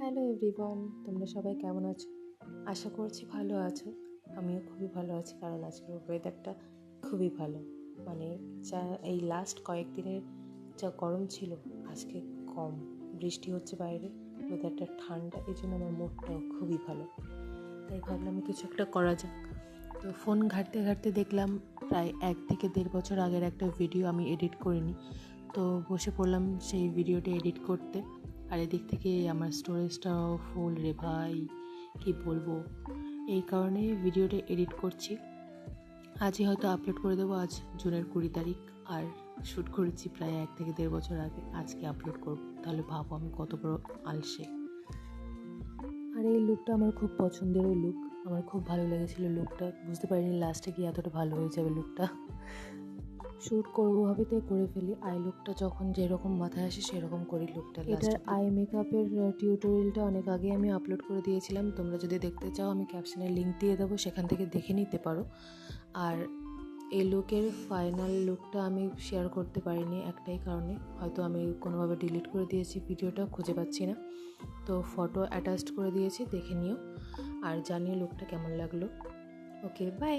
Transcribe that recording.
Hello everyone, তোমরা সবাই কেমন আছো? আশা করছি ভালো আছো। আমিও খুবই ভালো আছি, কারণ আজকের ওয়েদারটা খুবই ভালো। মানে যা এই লাস্ট কয়েকদিনের যা গরম ছিল, আজকে কম। বৃষ্টি হচ্ছে বাইরে ওয়েদারটা ঠান্ডা, এই জন্য আমার মুডটাও খুবই ভালো। তাই ভাবলাম কিছু একটা করা যাক। তো ফোন ঘাঁটতে ঘাঁটতে দেখলাম, প্রায় এক থেকে দেড় বছর আগের একটা ভিডিও আমি এডিট করিনি। তো বসে পড়লাম সেই ভিডিওটা এডিট করতে। আর এদিক থেকে আমার স্টোরেজটাও ফুল রে ভাই, কী বলব? এই কারণে ভিডিওটা এডিট করছি। আজই হয়তো আপলোড করে দেবো, আজ জুনের কুড়ি তারিখ, আর শ্যুট করেছি প্রায় এক থেকে দেড় বছর আগে, আজকে আপলোড করব। তাহলে ভাবো আমি কত বড় আলসে। আর এই লুকটা আমার খুব পছন্দেরও লুক আমার খুব ভালো লেগেছিল লুকটা বুঝতে পারিনি লাস্টে কি এতটা ভালো হয়ে যাবে লুকটা শ্যুট করব ভাবে তাই করে ফেলি। আই লুকটা যখন যেরকম মাথায় আসে সেরকম করি লুকটা এটার আই মেকআপের টিউটোরিয়ালটা অনেক আগে আমি আপলোড করে দিয়েছিলাম। তোমরা যদি দেখতে চাও আমি ক্যাপশনে লিঙ্ক দিয়ে দেবো সেখান থেকে দেখে নিতে পারো। আর এই লুকের ফাইনাল লুকটা আমি শেয়ার করতে পারিনি একটাই কারণে। হয়তো আমি কোনোভাবে ডিলিট করে দিয়েছি ভিডিওটা খুঁজে পাচ্ছি না। তো ফটো অ্যাটাচড করে দিয়েছি দেখে নিও। আর জানিয়ে লুকটা কেমন লাগল। Okay bye